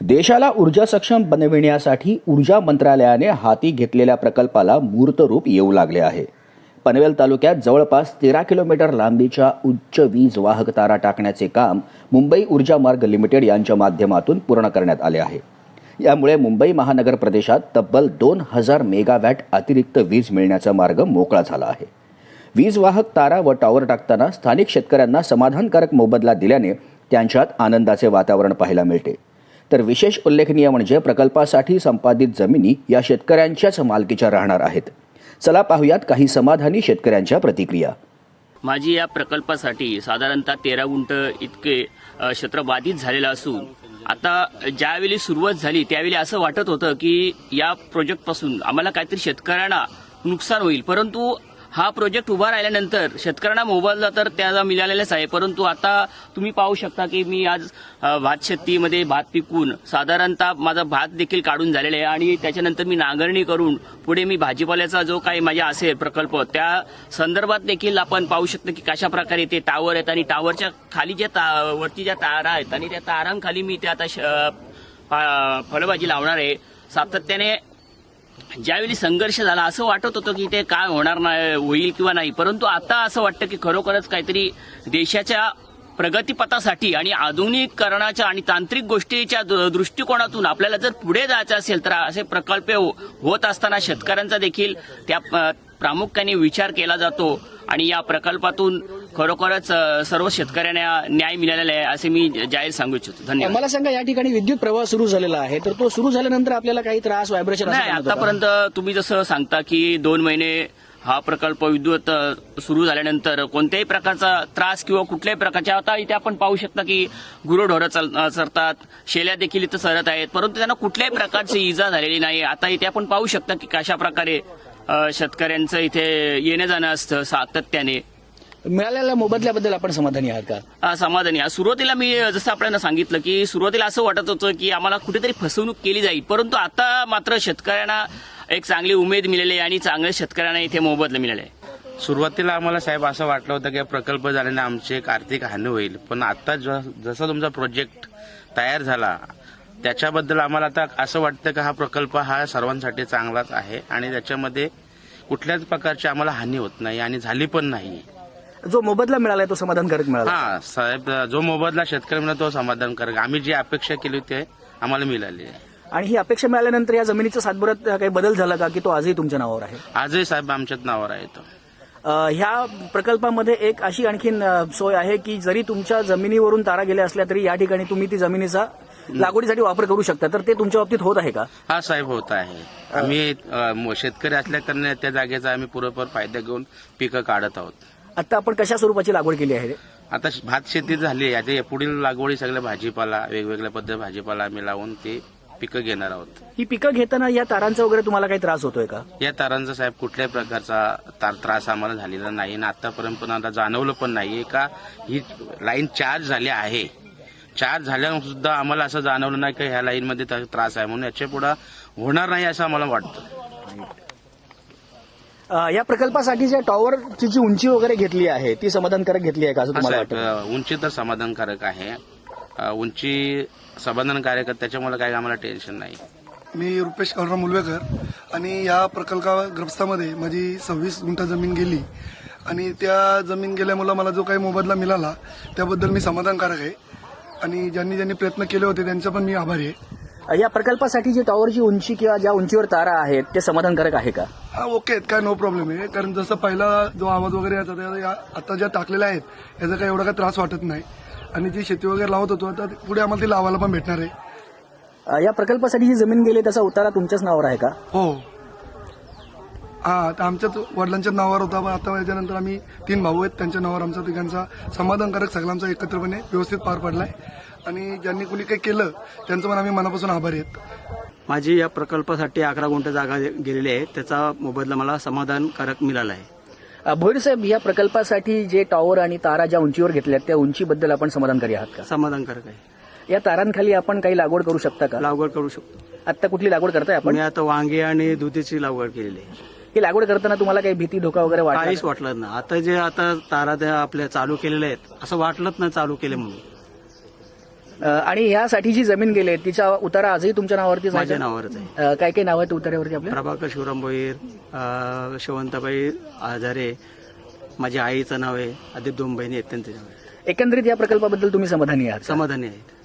देशाला ऊर्जा सक्षम बनविण्यासाठी ऊर्जा मंत्रालयाने हाती घेतलेल्या प्रकल्पाला मूर्तरूप येऊ लागले आहे. पनवेल तालुक्यात जवळपास तेरा किलोमीटर लांबीच्या उच्च वीज वाहक तारा टाकण्याचे काम मुंबई ऊर्जा मार्ग लिमिटेड यांच्या माध्यमातून पूर्ण करण्यात आले आहे. यामुळे मुंबई महानगर प्रदेशात तब्बल दोन हजार मेगावॅट अतिरिक्त वीज मिळण्याचा मार्ग मोकळा झाला आहे. वीज वाहक तारा व टॉवर टाकताना स्थानिक शेतकऱ्यांना समाधानकारक मोबदला दिल्याने त्यांच्यात आनंदाचे वातावरण पाहायला मिळते. तर विशेष उल्लेखनीय म्हणजे प्रकल्पासाठी संपादित जमिनी या शेतकऱ्यांच्याच मालकीच्या राहणार आहेत. चला पाहूयात काही समाधानी शेतकऱ्यांच्या प्रतिक्रिया. माझी या प्रकल्पासाठी साधारणतः तेरा गुंठ इतके क्षेत्र बाधित झालेलं असून आता ज्यावेळी सुरुवात झाली त्यावेळी असं वाटत होतं की या प्रोजेक्टपासून आम्हाला काहीतरी शेतकऱ्यांना नुकसान होईल. परंतु हा प्रोजेक्ट उभा राहिल्यानंतर शेतकऱ्यांना मोबदला तर त्याला मिळालेलाच आहे. परंतु आता तुम्ही पाहू शकता की मी आज भात शेतीमध्ये भात पिकून साधारणतः माझा भात देखील काढून झालेला आहे आणि त्याच्यानंतर मी नांगरणी करून पुढे मी भाजीपाल्याचा जो काही माझ्या असेल प्रकल्प त्या संदर्भात देखील आपण पाहू शकतो की कशा प्रकारे ते टावर आहेत आणि टावरच्या खाली ज्या ता- वरती ज्या तारा आहेत आणि त्या तारांखाली मी त्या आता श- फळभाजी लावणार आहे. सातत्याने ज्यावेळी संघर्ष झाला असं वाटत होतं की ते काय होणार नाही होईल किंवा नाही. परंतु आता असं वाटतं की खरोखरच काहीतरी देशाच्या प्रगतीपथासाठी आणि आधुनिकीकरणाच्या आणि तांत्रिक गोष्टीच्या दृष्टिकोनातून आपल्याला जर पुढे जायचं असेल तर असे प्रकल्प हो- होत असताना शेतकऱ्यांचा देखील त्या प्रामुख्याने विचार केला जातो. आणि या प्रकल्पातून खरोखरच सर्व शेतकऱ्यांना न्याय मिळालेला आहे असे मी जाहीर सांगू इच्छितो. धन्यवाद. मला सांगा या ठिकाणी विद्युत प्रवाह सुरू झालेला आहे तर तो सुरू झाल्यानंतर आपल्याला काही त्रास व्हायब्रेशन नाही आतापर्यंत तुम्ही जसं सांगता की दोन महिने हा प्रकल्प विद्युत सुरू झाल्यानंतर कोणत्याही प्रकारचा त्रास किंवा कुठल्याही प्रकारच्या आता इथे आपण पाहू शकता की गुरंढोरं चल- चरतात शेल्या देखील इथं सरत आहेत परंतु त्यांना कुठल्याही प्रकारची इजा झालेली नाही. आता इथे आपण पाहू शकता की कशा प्रकारे शेतकऱ्यांचं इथे येणं जाणं असतं सातत्याने. मिळालेल्या मोबदल्याबद्दल आपण समाधानी आहात का? समाधानी आहे. सुरुवातीला मी जसं आपल्याला सांगितलं की सुरुवातीला असं वाटत होतं की आम्हाला कुठेतरी फसवणूक केली जाईल. परंतु आता मात्र शेतकऱ्यांना एक चांगली उमेद मिळाली आहे आणि चांगल्या शेतकऱ्यांना इथे मोबदला मिळाला आहे. सुरुवातीला आम्हाला साहेब असं वाटलं होतं की प्रकल्प झाल्याने आमची एक आर्थिक हानी होईल. पण आता ज- जसा तुमचा प्रोजेक्ट तयार झाला त्याच्याबद्दल आम्हाला आता असं वाटतं की हा प्रकल्प हा सर्वांसाठी चांगलाच आहे आणि त्याच्यामध्ये कुठल्याच प्रकारची आम्हाला हानी होत नाही आणि झाली पण नाही. जो मोबदला मिळालाय तो समाधानकारक मिळाला. हा साहेब जो मोबदला शेतकरी मिळतो तो समाधानकारक आम्ही जी अपेक्षा केली होती आम्हाला मिळाली. आहे आणि ही अपेक्षा मिळाल्यानंतर या जमिनीच्या सातबारात काही बदल झाला का की तो आजही तुमच्या नावावर आहे? आजही साहेब आमच्याच नावावर आहे तो. अ, ह्या प्रकल्पामध्ये एक अशी आणखीन अ, सोय आहे की जरी तुमच्या जमिनीवरून तारा गेल्या असल्या तरी या ठिकाणी तुम्ही ती जमिनीचा लागवडीसाठी वापर करू शकता. तर ते तुमच्या बाबतीत होत आहे का? हा साहेब होत आहे. आम्ही अ, म- शेतकरी असल्याकारणे त्या जागेचा आम्ही पुरेपूर फायदा घेऊन पिकं काढत आहोत. आता आपण कशा स्वरूपाची लागवड केली आहे? आता भात शेती झाली आहे. आता पुढील लागवडी सगळ्या भाजीपाला वेगवेगळ्या पद्धत भाजीपाला आम्ही लावून ते पिकं घेणार आहोत. ही पिकं घेताना या तारांचा वगैरे तुम्हाला काही त्रास होतोय का? या तारांचा साहेब कुठल्याही प्रकारचा तार त्रास आम्हाला झालेला नाही आणि आतापर्यंत पण आता जाणवलं पण नाहीये का ही लाईन चार्ज झाली आहे. चार्ज झाल्यावर सुद्धा आम्हाला असं जाणवलं नाही की ह्या लाईनमध्ये त्रास आहे म्हणून याच्यापुढे होणार नाही असं आम्हाला वाटतं. या प्रकल्पासाठी ज्या टॉवरची जी उंची वगैरे घेतली आहे ती समाधानकारक घेतली आहे का असं हा तुम्हाला वाटतं? उंची तर समाधानकारक आहे. अ, उंची समाधानकारक आहे त्याच्यामुळे काही आम्हाला टेन्शन नाही. मी रुपेश काळराव मुलवेकर आणि या प्रकल्पग्रस्तामध्ये माझी सव्वीस गुंठा जमीन गेली आणि त्या जमीन गेल्यामुळं मला जो काही मोबदला मिळाला त्याबद्दल मी समाधानकारक आहे. आणि ज्यांनी ज्यांनी प्रयत्न केले होते त्यांचा पण मी आभारी आहे. या प्रकल्पासाठी जी टॉवरची उंची किंवा ज्या उंचीवर तारा आहेत ते समाधानकारक आहे का? हा ओके आहेत काय नो प्रॉब्लेम आहे. कारण जसं पहिला जो आवाज वगैरे याचा त्या या- आता ज्या टाकलेल्या आहेत याचा काही एवढा काही त्रास वाटत नाही. आणि जी शेती वगैरे लावत होतो आता पुढे आम्हाला ती लावायला पण भेटणार आहे. अ, या प्रकल्पासाठी जी जमीन गेली त्याचा उतारा तुमच्याच नावावर आहे का? हो. हा आता आमच्याच वडिलांच्या नावावर होता पण आता याच्यानंतर आम्ही तीन भाऊ आहेत त्यांच्या नावावर आमचा तिघांचा समाधानकारक सगळ्यांचा एकत्रपणे व्यवस्थित पार पडलाय. आणि ज्यांनी कुणी काही केलं त्यांचं पण आम्ही मनापासून आभारी आहेत. माझी या प्रकल्पासाठी अकरा गुंठ जागा गेलेली आहे. त्याचा मोबदला मला समाधानकारक मिळाला आहे. भोईर साहेब या प्रकल्पासाठी जे टॉवर आणि तारा ज्या उंचीवर घेतल्या त्या उंचीबद्दल आपण समाधानकारी आहात का? समाधानकारक आहे. या तारांखाली आपण काही लागवड करू शकता का? लागवड करू शकतो. आता कुठली लागवड करताय आपण? मी आता वांगे आणि दुधीची लागवड केलेली आहे. ही लागवड करताना तुम्हाला काही भीती धोका वगैरे वाटला काहीच वाटलं नाही. आता जे आता तारा त्या आपल्या चालू केलेल्या आहेत असं वाटलंच नाही चालू केले म्हणून. आणि ह्यासाठी जी जमीन गेली आहे, तिचा उतारा आजही तुमच्या नावावरती माझ्या नावावरच आहे. काय काय नाव आहेत उतार्यावरती आपल्या? प्रभाकर शिवराम भोईर शेवंताबाई आजारे माझ्या आईचं नाव आहे आधी दोन बहिणी आहेत त्यांचं नाव आहे. एकंदरीत या प्रकल्पाबद्दल तुम्ही समाधानी आहात? समाधानी आहेत